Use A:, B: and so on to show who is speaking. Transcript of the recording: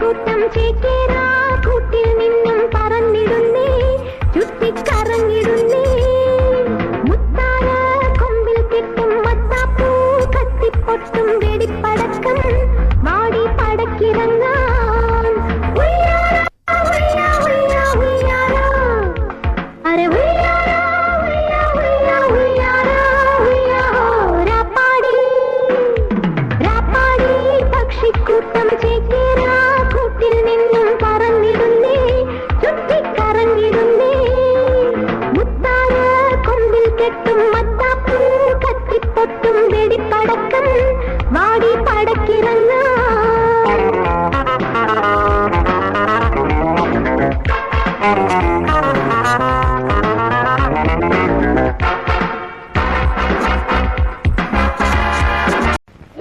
A: को के राम கெட்டும் மத்தாப்பு கத்தி பொட்டும் வெடி படக்கம் வாடி படக்கிறன்னா